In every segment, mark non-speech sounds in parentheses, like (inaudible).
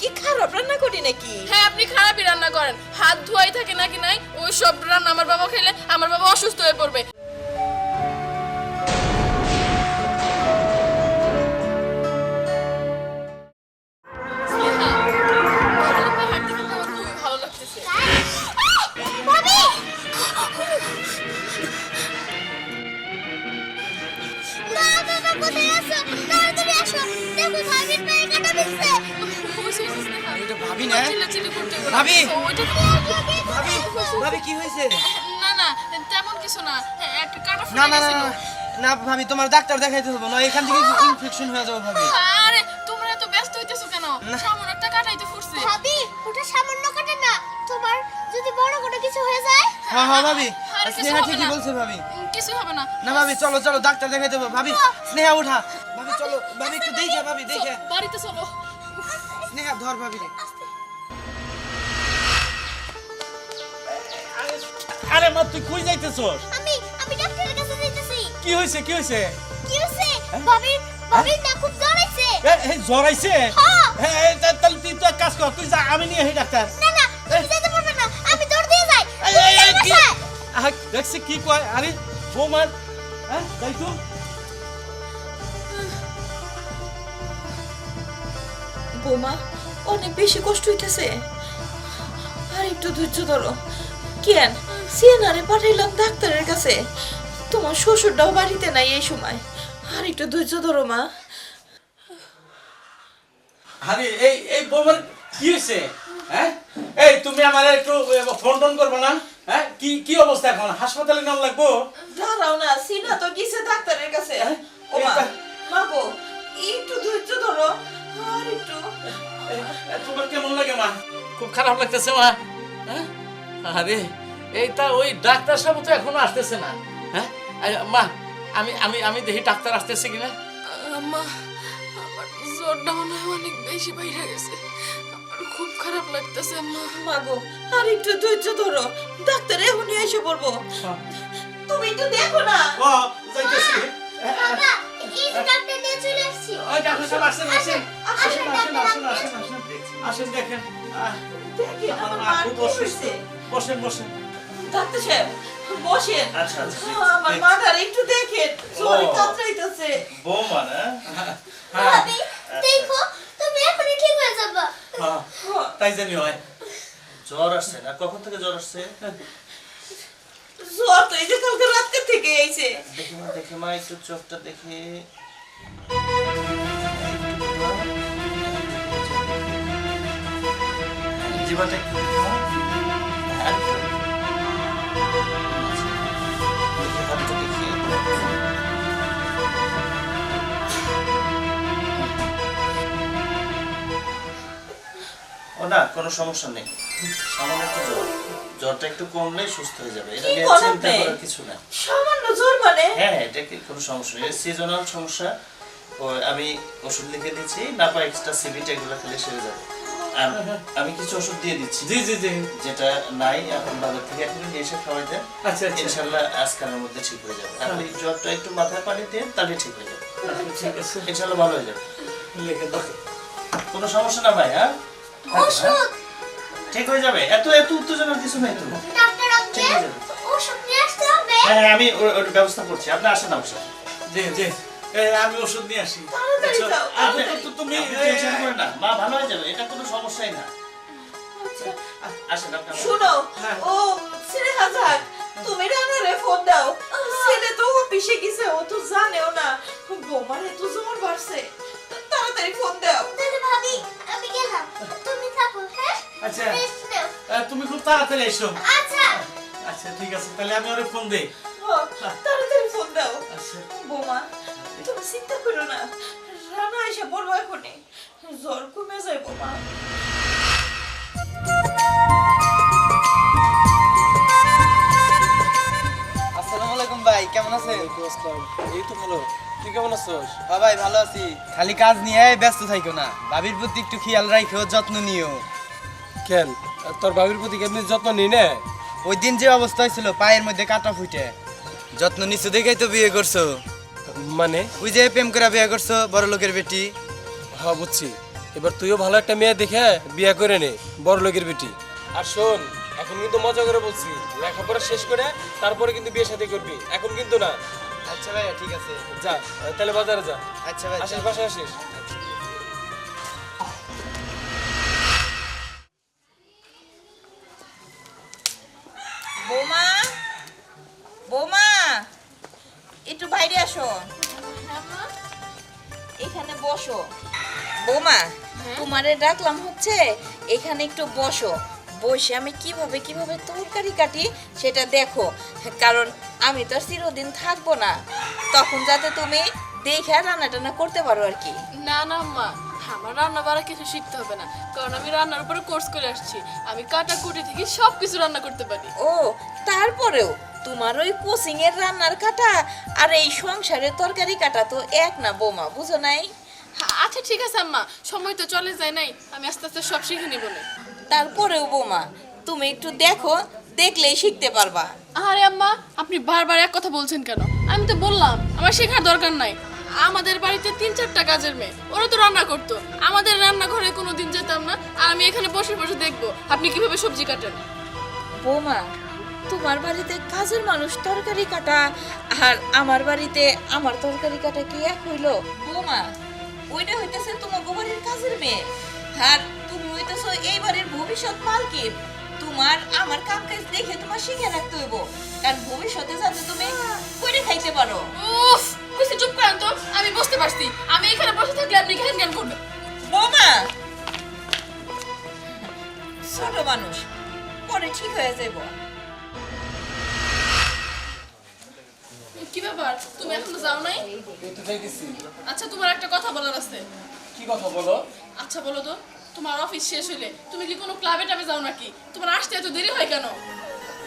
কি খারাপ রান্না করি নাকি? হ্যাঁ আপনি খারাপই রান্না করেন। হাত ধোয়াই থাকে নাকি নাই, ওই সব রান্না আমার বাবা খেলে আমার বাবা অসুস্থ হয়ে পড়বে। না না না না, ভাবি তোমার ডাক্তার দেখাইতে হবে না এখান থেকে ইনফেকশন হয়ে যাবে ভাবি। আরে তোমরা এত ব্যস্ত হইতেছো কেন? সামনে একটা কাটাইতে ফুটছে ভাবি ওটা সামান্য কাটে না। তোমার যদি বড় কোনো কিছু হয়ে যায়? হ্যাঁ হ্যাঁ ভাবি। স্নেহা ঠিকই বলছে ভাবি। কিছু হবে না। না ভাবি চলো চলো ডাক্তার দেখাইতে হবে। ভাবি স্নেহা উঠা। ভাবি চলো ভাবি একটু দেখে ভাবি দেখে। বাড়িতে চলো। স্নেহা ধর ভাবি রে আরে মা তুই কই যাইতেছস? কি হইছে কি হইছে কি হইছে ভাবির ভাবির না খুব জ্বর আইছে এ এই জ্বর আইছে হ্যাঁ। এ, এ, তা- তাহলে তুই তো কাজ কর তুই যা আমি নিয়ে আহি ডাক্তার। না না তুমি যেতে পারবে না আমি দৌড় দিয়ে যাই। এই, এই, এই, কি? বাসায়। আহা, দেখছি কি কয় আরে বৌমার হ্যাঁ তাই তো বৌমা অনেক বেশি কষ্ট হইতেছে। আর একটু ধৈর্য ধরো। কেন? সিএনআরে পাঠাইলাম ডাক্তারের কাছে। তোমার শ্বশুরটাও বাড়িতে নাই এই সময়। আর একটু ধৈর্য ধরো মা। আরে এই এই বৌমার কি হইছে হ্যাঁ? এই তুমি আমার একটু ফোন টোন করবে না? হ্যাঁ? কি কি অবস্থা এখন? হাসপাতালে নাম লাগবো? দাঁড়াও না সিনা তো গেছে ডাক্তারের কাছে। হ্যাঁ? ও মা মা গো একটু ধৈর্য ধরো আর একটু। তোমার কেমন লাগে মা? খুব খারাপ লাগতেছে মা। হ্যাঁ? আরে এইটা ওই ডাক্তার সাহেব তো এখনও আসতেছে না। হ্যাঁ? মা আমি আমি আমি দেখি ডাক্তার আসতেছে কিনা? আম্মা আমার জ্বরটা মনে হয় অনেক বেশি বাইরে গেছে। আমার খুব খারাপ লাগতেছে আম্মা। মা গো আর একটু ধৈর্য ধরো। ডাক্তার এখনই এসে পড়ব। তুমি একটু দেখো না। ও যাইতেছি। বাবা এই ডাক্তার নিয়ে চলে আসছি। ওই ডাক্তার সাহেব আসেন আসেন। আসেন আসেন আসেন আসেন আসেন আসেন। দেখেন। আহ, আমার আমার মা খুব অসুস্থ বসেন বসেন। ডাক্তার সাহেব বসেন। আচ্ছা আচ্ছা আমার মাথার একটু দেখেন। জ্বরে ও। কাতরাইতেছে। বৌমা না? ভাবি দেখো তুমি এখনই ঠিক হয়ে যাবে। হ্যাঁ, তাই জানি হয়। জ্বর আসছে না? কখন থেকে জ্বর আসছে? জ্বর তো এই যে কালকে রাত্রে থেকে এইছে দেখি মা দেখি মা একটু চোখটা দেখে। জীবনটা না কোনো সমস্যা নেই। সামান্য একটু জ্বর। জ্বরটা একটু কমলেই সুস্থ হয়ে যাবে। এটা নিয়ে চিন্তা করার কিছু না সামান্য জ্বর মানে? হ্যাঁ হ্যাঁ এটা কি কোনো সমস্যা নেই। সিজনাল সমস্যা। আমি ওষুধ লিখে দিচ্ছি না পাই এক্সট্রা সিবিটা এগুলো খেলে সেরে যাবে। আর আমি কিছু ওষুধ দিয়ে দিচ্ছি। জি জি জি। যেটা নাই এখন বাজার থেকে এখন নিয়ে এসে খাওয়াই দেন। আচ্ছা আচ্ছা। ইনশাল্লাহ আজকালের মধ্যে ঠিক হয়ে যাবে। আপনি জ্বরটা একটু মাথায় পানি দিয়ে তাহলে ঠিক হয়ে যাবে। ঠিক আছে। ইনশাল্লাহ ভালো হয়ে যাবে। লিখে দাও কোনো সমস্যা না ভাই হ্যাঁ? ওষুধ। ঠিক হয়ে যাবে। এত এত উত্তেজনার কিছু নেই তো। ডাক্তার ঠিক আঙ্কেল হয়ে যাবে। ওষুধ নিয়ে আসতে হবে। আমি ওর ব্যবস্থা করছি। আপনি আসেন জি জি আমি ওষুধ নিয়ে আসি। আপনি তো- তো- তুমি টেনশন করেন না। মা ভালো হয়ে যাবে। এটা কোনো সমস্যাই না। আসেন আপনি শুনো হ্যাঁ। ও ছেলে হাজাক তুমি রানারে ফোন দাও। ছেলে তো অফিসে গেছে ও তো জানেও না। বৌমার এত জ্বর বাড়ছে। তাড়াতাড়ি ফোন দাও। তাহলে ভাবি আমি গেলাম। তুমি থাকো হ্যাঁ? আচ্ছা। তুমি খুব তাড়াতাড়ি এসো। আচ্ছা। আচ্ছা ঠিক আছে তাহলে আমি ওরে ফোন দেই। তাড়াতাড়ি ফোন দাও। আচ্ছা। বৌমা তুমি চিন্তা করো না। রানা এসে বলব এখনই। জ্বর কমে যায় বৌমা। আসসালামু আলাইকুম ভাই কেমন আছেন? এই তো ভালো। তুই কেমন আছিস? হ্যাঁ ভাই ভালো আছি। খালি কাজ নিয়ে ব্যস্ত থাইকো না। ভাবির প্রতি একটু খেয়াল রাখো যত্ন নিও। কেন? তোর বাবির প্রতি কেমনি যত্ন নিই না? ওই দিন যে অবস্থা হয়েছিল পায়ের মধ্যে কাটা ফুটে। যত্ন নিচ্ছ দেখেই তো বিয়ে করছ। মানে? ওই যে প্রেম করে বিয়ে করছ বড় লোকের বেটি। হ্যাঁ বুঝছি। এবার তুইও ভালো একটা মেয়ে দেখে বিয়ে করে নে বড় লোকের বেটি। আর শোন এখন কিন্তু মজা করে বলছি। লেখাপড়া শেষ করে তারপরে কিন্তু বিয়ে শাদী করবি। এখন কিন্তু না। আচ্ছা ভাইয়া ঠিক আছে। যা তাহলে বাজারে যা। আচ্ছা ভাই আসিস বাসায় আসিস। বৌমা বৌমা একটু বাইরে আসো। এখানে বসো। বৌমা তোমারে ডাকলাম হচ্ছে এখানে একটু বসো। বসে আমি কীভাবে কীভাবে তরকারি কাটি সেটা দেখো। কারণ আমি তো আর চিরদিন থাকব না। তখন যাতে তুমি দেখে রান্না টান্না করতে পারো আর কি। না না মা। আমার রান্না বাড়া কিছু শিখতে হবে না। কারণ আমি রান্নার উপরে কোর্স করে আসছি। আমি কাটা কুটি থেকে সব কিছু রান্না করতে পারি। ও তারপরেও তোমার ওই কোচিং এর রান্নার কাটা আর এই সংসারের তরকারি কাটা তো এক না বোমা বুঝো নাই? আচ্ছা ঠিক আছে আম্মা। সময় তো চলে যায় নাই। আমি আস্তে আস্তে সব শিখে নিব না। তারপরেও বৌমা তুমি একটু দেখো দেখলেই শিখতে পারবা। আরে আম্মা আপনি বারবার এক কথা বলছেন কেন? আমি তো বললাম আমার শেখার দরকার নাই। আমাদের বাড়িতে তিন চারটা কাজের মেয়ে ওরা তো রান্না করতো। আমাদের রান্নাঘরে কোনো দিন যেতাম না আর আমি এখানে বসে বসে দেখব আপনি কীভাবে সবজি কাটেন। বৌমা তোমার বাড়িতে কাজের মানুষ তরকারি কাটা আর আমার বাড়িতে আমার তরকারি কাটা কি এক হইল? বৌমা ওইটা হইতেছে তোমার বাড়ির কাজের মেয়ে। আর তুমি হইতেছো এই বাড়ির ভবিষ্যৎ মালকিন। তোমার আমার কাম কাজ দেখে তোমার শিখে রাখতে হইব। কারণ ভবিষ্যতে যাতে তুমি করে খাইতে পারো। উফ চুপ করেন তো আমি বুঝতে পারছি। আমি এখানে বসে থাকলে আপনি জ্ঞান জ্ঞান করবেন? বৌমা! ছোট মানুষ পরে ঠিক হয়ে যাব কি ব্যাপার? তুমি এখনও যাও নাই? আচ্ছা তোমার একটা কথা বলার আছে। কি কথা বলো? আচ্ছা বলো তো। তোমার অফিস শেষ হলে তুমি কি কোনো ক্লাবে টাবে যাও নাকি? তোমার আসতে এত দেরি হয় কেন?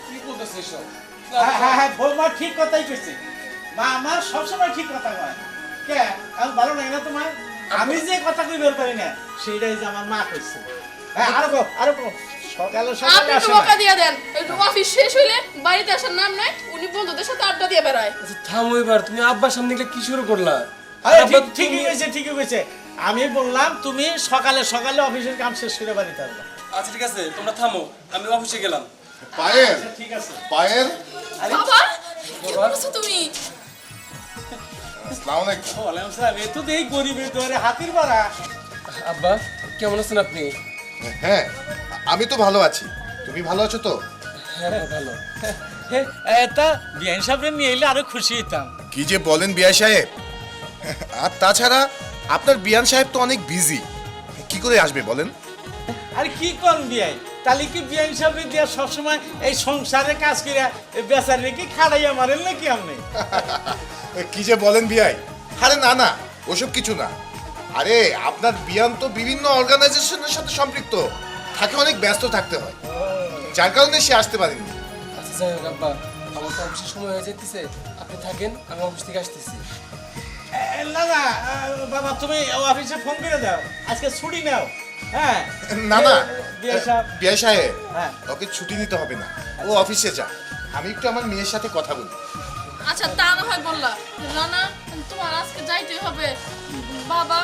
কি বলতেছিস এসব? হ্যাঁ হ্যাঁ হ্যাঁ বৌমা ঠিক কথাই কইছে। মা আমার সবসময় ঠিক কথা কয়। কে? এখন ভালো লাগে না তোমার? আমি যে কথা কইবার পারি না সেইটাই যে আমার মা কইছে। হ্যাঁ আরও কো আরও কো সকালে সকালে আসে না। দিয়ে দেন। একটু অফিস শেষ হইলে বাড়িতে আসার নাম নাই উনি বন্ধুদের সাথে আড্ডা দিয়ে বেড়ায়। আচ্ছা থামো এবার তুমি আব্বার সামনে গেলে কি শুরু করলা? আরে ঠিক ঠিকই কইছে ঠিকই কইছে। আমি বললাম তুমি সকালে সকালে অফিসের কাম শেষ করে বাড়িতে আসবে। আচ্ছা ঠিক আছে তোমরা থামো আমি অফিসে গেলাম। পায়েল ঠিক আছে। পায়েল? বাবা কি করছ তুমি? আসসালামু আলাইকুম। ওয়ালাইকুম সালাম এ তো দেই গরিবের দরে হাতির বাড়া। আব্বা কেমন আছেন আপনি? হ্যাঁ আমি তো ভালো আছি। তুমি ভালো আছো তো? হ্যাঁ ভালো। এটা বিয়ান সাহেব নিয়ে এলে আরও খুশি হইতাম। কি যে বলেন বিয়া সাহেব। আর তাছাড়া আপনার বিয়ান সাহেব তো অনেক বিজি কি করে আসবে বলেন? আর কি কোন বিয়াই? তাহলে কি বিয়ান সাহেব দিয়া সবসময় এই সংসারে কাজ করে বেচারে কি খাড়াইয়া মারেন নাকি আপনি? (laughs) কি যে বলেন বিয়াই? আরে না না ওসব কিছু না। আরে আপনার বিয়ান তো বিভিন্ন অর্গানাইজেশনের সাথে সম্পৃক্ত। তাকে অনেক ব্যস্ত থাকতে হয়। যার কারণে সে আসতে পারেনি। আচ্ছা যাই হোক আব্বা আমার তো অফিসের সময় হয়ে যেতেছে আপনি থাকেন আমি অফিস থেকে আসতেছি। না না বাবা তুমি অফিসে ফোন করে দাও। আজকে ছুটি নাও। হ্যাঁ? না না বিয়া সাহেব। হ্যাঁ। ওকে ছুটি নিতে হবে না। ও অফিসে যা। আমি একটু আমার মেয়ের সাথে কথা বলি। আচ্ছা তা না হয় বললা। রানা তোমার আজকে যাইতে হবে। বাবা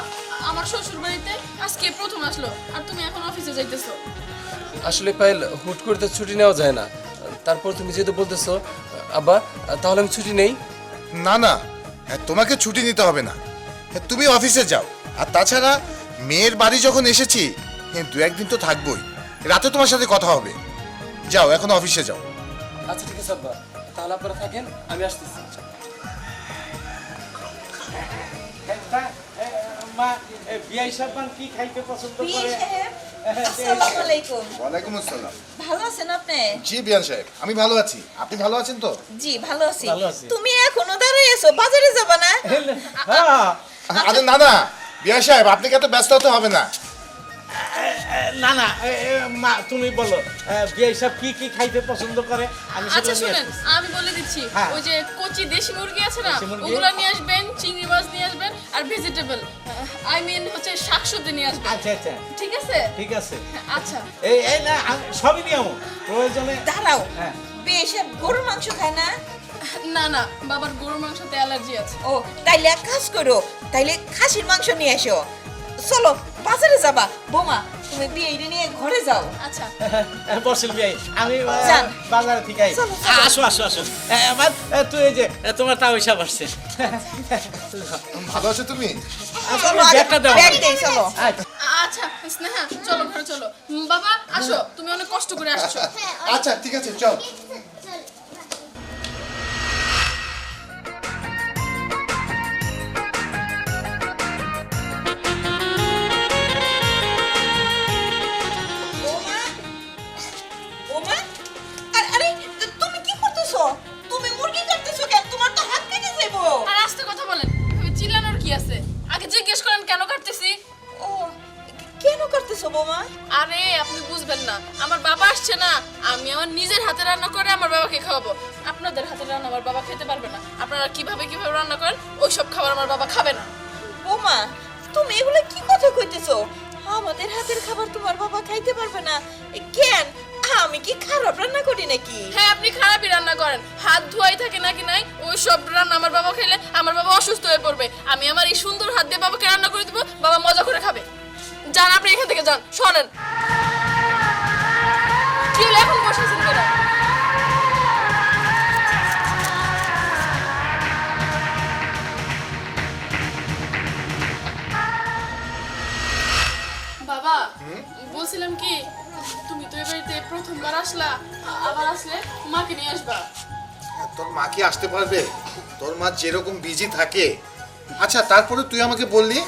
আমার শ্বশুর বাড়িতে আজকে প্রথম আসলো আর তুমি এখন অফিসে যাইতেছো। আসলে পাইল হুট করে তো ছুটি নেওয়া যায় না। তারপর তুমি যেহেতু বলতেছো আব্বা তাহলে আমি ছুটি নেই? না না হ্যাঁ, তোমাকে ছুটি নিতে হবে না। হ্যাঁ, তুমি অফিসে যাও। আর তাছাড়া মেয়ের বাড়ি যখন এসেছি হ্যাঁ, দু একদিন তো থাকবোই। রাতে তোমার সাথে কথা হবে। যাও এখন অফিসে যাও। আচ্ছা ঠিক আছে আব্বা। তাহলে আপনারা থাকেন আমি আসতেছি। মা বিয়াই সাহেব কি খাইতে পছন্দ করে? আসসালামু আলাইকুম। ওয়ালাইকুম আসসালাম। ভালো আছেন আপনি? জি বিয়ান সাহেব আমি ভালো আছি। আপনি ভালো আছেন তো? জি ভালো আছি। তুমি এখনও বাজারে যাবা না? হ্যাঁ। আরে না না বিয়ান সাহেব আপনাকে এত ব্যস্ত হতে হবে না? না না এ, এ, মা তুমি বলো এ, বিয়াই কি কি খাইতে পছন্দ করে? আমি আচ্ছা শুনেন আমি বলে দিচ্ছি হ্যাঁ। ওই যে কচি দেশি মুরগি আছে না ওগুলা নিয়ে আসবেন চিংড়ি মাছ নিয়ে আসবেন আর ভেজিটেবল আই মিন হচ্ছে শাকসবজি নিয়ে আসবেন। আচ্ছা আচ্ছা। ঠিক আছে? ঠিক আছে। আচ্ছা। এই এই না সবই নিয়ে প্রয়োজনে দাঁড়াও। হ্যাঁ। বিয়ে গরুর মাংস খায় না? না না বাবার গরুর মাংসতে অ্যালার্জি আছে। ও তাইলে এক কাজ করো তাইলে খাসির মাংস নিয়ে এসো। চলো বাজারে যাবা। বোমা তুমি বিয়ে নিয়ে ঘরে যাও। আচ্ছা। (laughs) বসেন বিয়াই আমি বাজারে। চলো, চলো। আসো আসো আসো। আমার তুই এই যে তোমার তাও হিসাব আসছে ভালো আছো তুমি? চলো আগে দাও। ব্যাগ দেই চলো। আচ্ছা। আচ্ছা স্নেহা চলো ঘরে চলো। বাবা আসো। তুমি অনেক কষ্ট করে আসছো। আচ্ছা ঠিক আছে চল। রান্না করি নাকি? হ্যাঁ আপনি খারাপই রান্না করেন। হাত ধোয়াই থাকে নাকি নাই? ওই সব রান্না আমার বাবা খেলে আমার বাবা অসুস্থ হয়ে পড়বে। আমি আমার এই সুন্দর হাত দিয়ে বাবাকে রান্না করে দেবো বাবা মজা করে খাবে। যান আপনি এখান থেকে যান শোনেন কি হলো এখন বসেছেন কেন? বাবা বলছিলাম কি তুমি বাড়িতে প্রথমবার আসলা আবার আসলে মাকে নিয়ে আসবা। তোর মা কি আসতে পারবে? তোর মা যেরকম বিজি থাকে। আচ্ছা তারপরে তুই আমাকে বললি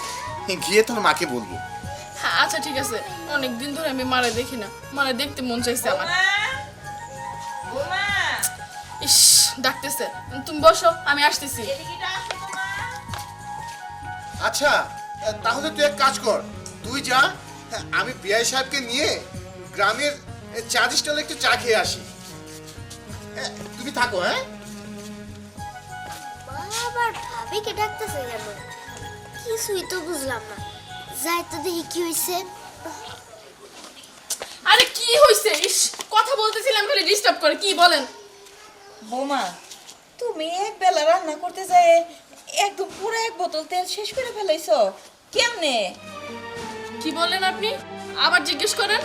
গিয়ে তোর মাকে বলব। হ্যাঁ আচ্ছা ঠিক আছে। অনেক দিন ধরে আমি মারে দেখি না। মারে দেখতে মন চাইছে আমার। ইস ডাকতেছে। তুমি বসো আমি আসতেছি। আচ্ছা তাহলে তুই এক কাজ কর। তুই যা আমি বিআই সাহেবকে নিয়ে গ্রামের চা স্টলে একটু চা খেয়ে আসি। তুমি থাকো হ্যাঁ? আবার ভাবিকে ডাকতেছে কেন? কিছুই তো বুঝলাম না। যাই তো দেখি কি হয়েছে আরে কি হইছে? ইস কথা বলতেছিলাম খালি ডিস্টার্ব করে কি বলেন? বোমা তুমি এক বেলা রান্না করতে যায় একদম পুরো এক বোতল তেল শেষ করে ফেলাইছো। কেমনে? কি বলেন আপনি? আবার জিজ্ঞেস করেন।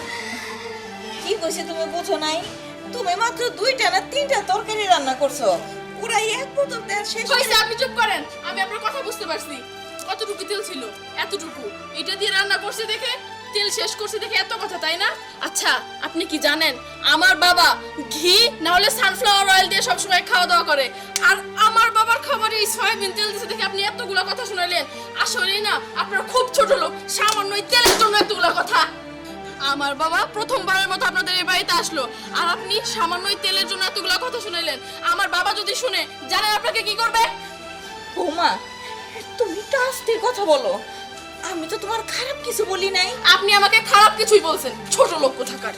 কি কইছে তুমি বুঝো নাই? তুমি মাত্র দুইটা না তিনটা তরকারি রান্না করছ। পুরাই এক বোতল তেল শেষ হয়েছে আপনি চুপ করেন। আমি আপনার কথা বুঝতে পারছি। কতটুকু তেল ছিল? এতটুকু। এটা দিয়ে রান্না করছে দেখে, তেল শেষ করছে দেখে এত কথা, তাই না? আচ্ছা আপনি কি জানেন, আমার বাবা ঘি, না হলে সানফ্লাওয়ার অয়েল দিয়ে সবসময় খাওয়া দাওয়া করে। আর আমার বাবার খাবারে এই সয়াবিন তেল দিছে দেখে আপনি এতগুলো কথা শুনাইলেন। আসলেই না, আপনার খুব ছোট লোক, সামান্য তেলের জন্য এতগুলো কথা। আমার বাবা প্রথমবারের মতো আপনাদের এই বাড়িতে আসলো। আর আপনি সামান্য তেলের জন্য এতগুলো কথা শুনাইলেন। আমার বাবা যদি শুনে জানেন আপনাকে কি করবে? বোমা তুমি তো আস্তে কথা বলো। আমি তো তোমার খারাপ কিছু বলি নাই। আপনি আমাকে খারাপ কিছুই বলছেন। ছোট লোক কোথাকার।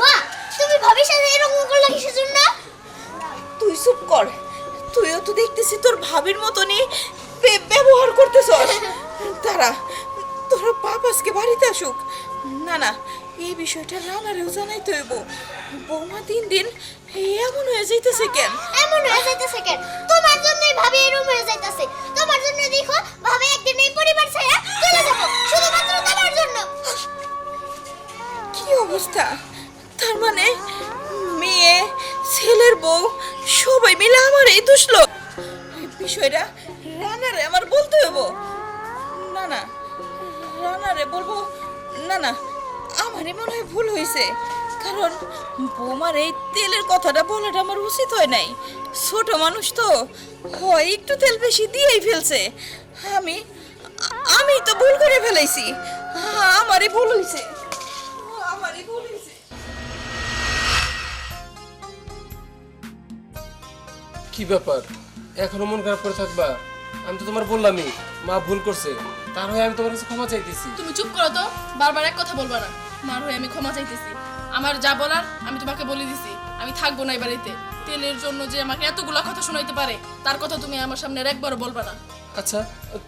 মা তুমি ভাবির সাথে এরকম করলে কিসের জন্য? তুই চুপ কর। তুইও তো দেখতেছি তোর ভাবির মতনই ব্যবহার করতেছস। তারা তোর বাপ আজকে বাড়িতে আসুক। না না এই বিষয়টা রানারেও জানাইতে হইব বৌমা দিন দিন এমন হয়ে যাইতেছে কেন? এমন হয়ে যাইতেছে কেন? তোমার জন্যই ভাবি এরকম হয়ে যাইতেছে। তোমার জন্য দেখো ভাবি একদিন এই পরিবার ছেড়ে চলে যাব। শুধুমাত্র তোমার জন্য। কি অবস্থা? তার মানে মেয়ে ছেলের বউ সবাই মিলে আমার এই দুষলো বিষয়টা না না, আমারই মনে হয় ভুল হয়েছে কারণ বৌমার এই তেলের কথাটা বলাটা আমার উচিত হয় নাই। ছোট মানুষ তো হয় একটু তেল বেশি দিয়েই ফেলছে। আমি আমি তো ভুল করে ফেলাইছি। আমারই ভুল হয়েছে আমারই ভুল হয়েছে কি ব্যাপার? এখনও মন খারাপ করে থাকবা? আমি তো তোমার বললামই মা ভুল করছে। তার হয়ে আমি তোমার কাছে ক্ষমা চাইতেছি। তুমি চুপ করো তো বারবার এক কথা বলবা না। মার হয়ে আমি ক্ষমা চাইতেছি। আমার যা বলার আমি তোমাকে বলে দিছি আমি থাকব না এই বাড়িতে। তেলের জন্য যে আমাকে এতগুলা কথা শোনাইতে পারে তার কথা তুমি আমার সামনে আর একবারও বলবা না। আচ্ছা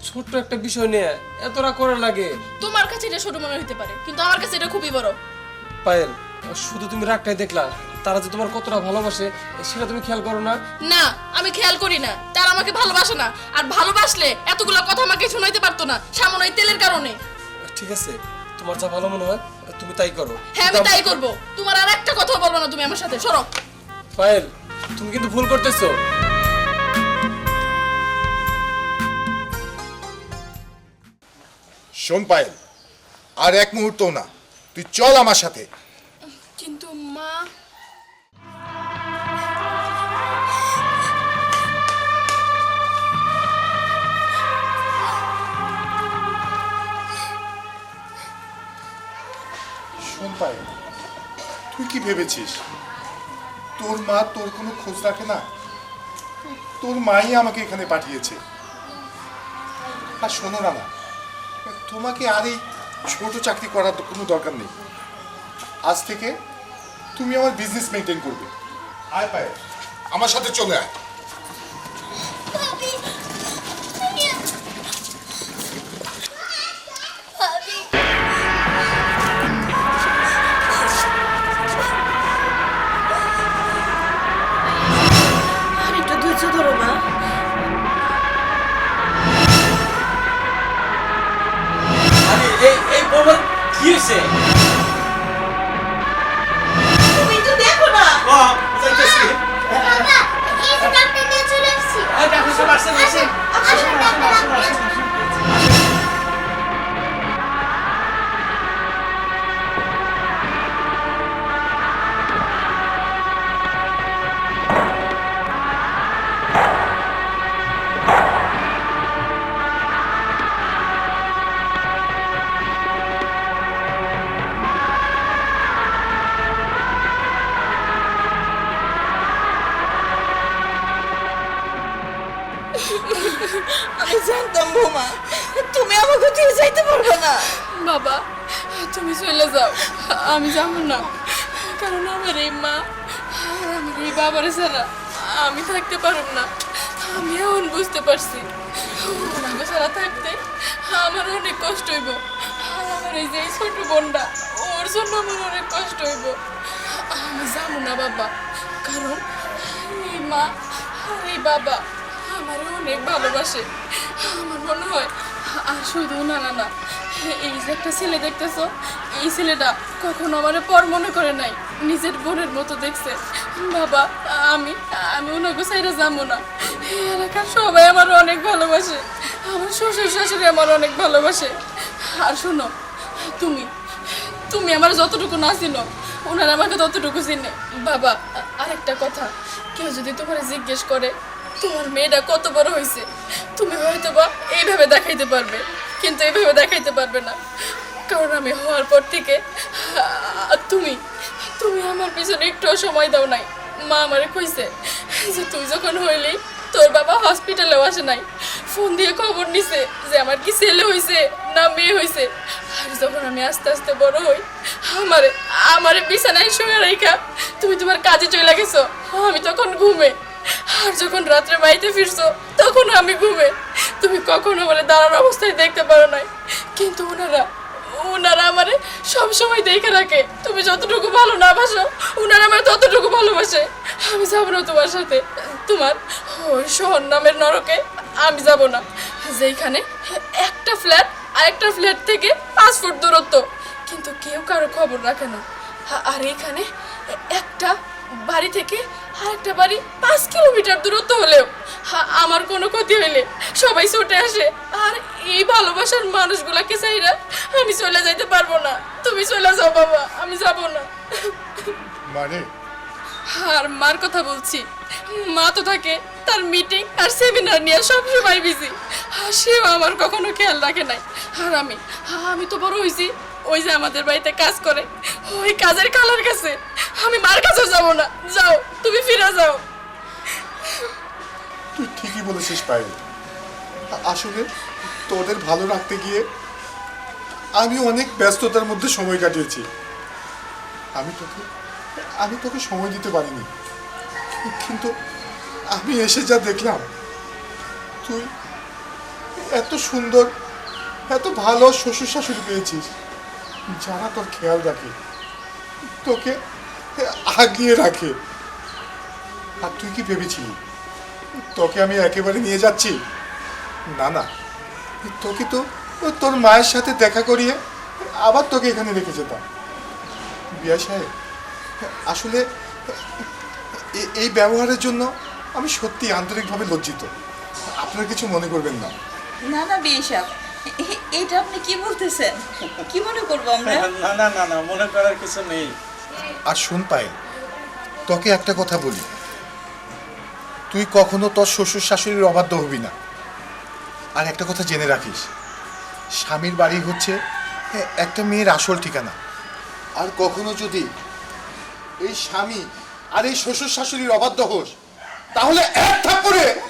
ছোট্ট একটা বিষয় নিয়ে এত রাগ করা লাগে। তোমার কাছে এটা ছোট মনে হতে পারে কিন্তু আমার কাছে এটা খুবই বড়। পায়েল শুধু তুমি রাগটাই দেখলা তারা যে তোমার কতটা ভালোবাসে সেটা তুমি খেয়াল করো না। না আমি খেয়াল করি না। তারা আমাকে ভালোবাসে না। আর ভালোবাসলে এতগুলো কথা আমাকে শোনাইতে পারতো না সামনে ওই তেলের কারণে। ঠিক আছে তোমার যা ভালো মনে হয় তুমি তাই করো। হ্যাঁ আমি তাই করব। তোমার আর একটা কথা বলব না তুমি আমার সাথে সরো। পায়েল তুমি কিন্তু ভুল করতেছো। শোন পায়েল আর এক মুহূর্ত না। তুই চল আমার সাথে। পায়েল তুই কি ভেবেছিস? তোর মা তোর কোনো খোঁজ রাখে না? তোর মাই আমাকে এখানে পাঠিয়েছে। আর শোনো না তোমাকে আর এই ছোট চাকরি করার তো কোনো দরকার নেই। আজ থেকে তুমি আমার বিজনেস মেনটেন করবে। আয় পায়েল আমার সাথে চলে আয়। কি হয়েছে তুমি তো দেখো না। ও যাইতেছি বাবা এই ডাক্তার চলে এই ডাক্তার সাহেব আসছেন আসেন। আসুন আপনি আমি জানতাম বৌমা তুমি আমাকে দিয়ে যাইতে পারবে না। বাবা, তুমি চলে যাও। আমি যাব না। কারণ আমার এই মা আর আমার এই বাবার ছাড়া আমি থাকতে পারব না। আমি এখন বুঝতে পারছি। ওনাকে ছাড়া থাকতে আমার অনেক কষ্ট হইব। আমার এই যে ছোট বোনটা, ওর জন্য আমার অনেক কষ্ট হইব। আমি যাব না বাবা। কারণ এই মা আর এই বাবা আমার অনেক ভালোবাসে। আমার মনে হয়, আর শুধু না না এই যে একটা ছেলে দেখতেছো, এই ছেলেটা কখনো আমার পর মনে করে নাই, নিজের বোনের মতো দেখছে। বাবা, আমি আমি ওনাকে সাইডে যাব না। এলাকার সবাই আমার অনেক ভালোবাসে। আমার শ্বশুর, শাশুড়ি আমার অনেক ভালোবাসে। আর শোনো, তুমি তুমি আমার যতটুকু না চিনো, ওনারা আমাকে ততটুকু চিনে। বাবা আরেকটা কথা, কেউ যদি তোমার জিজ্ঞেস করে তোমার মেয়েটা কত বড় হয়েছে, তুমি হয়তো বা এইভাবে দেখাইতে পারবে, কিন্তু এইভাবে দেখাইতে পারবে না। কারণ আমি হওয়ার পর থেকে তুমি তুমি আমার পিছনে একটুও সময় দাও নাই। মা আমারে কইছে যে তুই যখন হইলি, তোর বাবা হসপিটালেও আসে নাই। ফোন দিয়ে খবর নিছে যে আমার কি ছেলে হইছে না মেয়ে হইছে। আর যখন আমি আস্তে আস্তে বড় হই, আমারে আমারে বিছানায় শুয়ে রেখা তুমি তোমার কাজে চলে গেছো, আমি তখন ঘুমে। আর যখন রাত্রে বাড়িতে ফিরছো, তখন আমি ঘুমে। তুমি কখনো আমার দাঁড়ার অবস্থায় দেখতে পারো নাই। কিন্তু ওনারা ওনারা আমারে সব সময় দেখে রাখে। তুমি যতটুকু ভালো না বাসো ওনারা আমার ততটুকু ভালোবাসে। আমি যাব না তোমার সাথে। তোমার ওই শহর নামের নরকে আমি যাব না। যেখানে একটা ফ্ল্যাট আরেকটা ফ্ল্যাট থেকে পাঁচ ফুট দূরত্ব। কিন্তু কেউ কারও খবর রাখে না। আর এখানে একটা বাড়ি থেকে আরেকটা বাড়ি পাঁচ কিলোমিটার দূরত্ব হলেও আমার কোনো ক্ষতি হইলে সবাই ছুটে আসে। আর এই ভালোবাসার মানুষগুলাকে চাইরা আমি চলে যাইতে পারব না। তুমি চলে যাও বাবা। আমি যাব না। মানে? আর মার কথা বলছি। মা তো থাকে তার মিটিং আর সেমিনার নিয়ে সব সময় বিজি আর সেও আমার কখনো খেয়াল রাখে নাই। আর আমি আমি তো বড় হয়েছি ওই যে আমাদের বাড়িতে কাজ করে। ওই কাজের কালার কাছে আমি মার কাছেও যাব না। যাও তুমি ফিরে যাও। তুই ঠিকই বলেছিস পায়েল। আসলে তোদের ভালো রাখতে গিয়ে আমি অনেক ব্যস্ততার মধ্যে সময় কাটিয়েছি। আমি তোকে আমি তোকে সময় দিতে পারিনি। কিন্তু আমি এসে যা দেখলাম, তুই এত সুন্দর, এত ভালো শ্বশুর শাশুড়ি পেয়েছিস, যারা তোর খেয়াল রাখে, তোকে আগিয়ে রাখে। আর তুই কি ভেবেছিলি? তোকে আমি একেবারে নিয়ে যাচ্ছি? না না। তোকে তো তোর মায়ের সাথে দেখা করিয়ে আবার তোকে এখানে রেখে যেতাম। বিয়া সাহেব আসলে এই ব্যবহারের জন্য আমি সত্যি আন্তরিকভাবে লজ্জিত। আপনার কিছু মনে করবেন না। না না বিয়ে সাহেব। এ- এটা আপনি কি বলতেছেন? কি মনে করব আমরা? না না না না মনে করার কিছু নেই। আর শুন পাই তোকে একটা কথা বলি। তুই কখনো তোর শ্বশুর শাশুড়ির অবাধ্য হবি না। আর একটা কথা জেনে রাখিস, স্বামীর বাড়ি হচ্ছে এ- একটা মেয়ের আসল ঠিকানা। আর কখনো যদি এই স্বামী আর এই শ্বশুর শাশুড়ির অবাধ্য হোস, তাহলে এক থাপ্পড়ে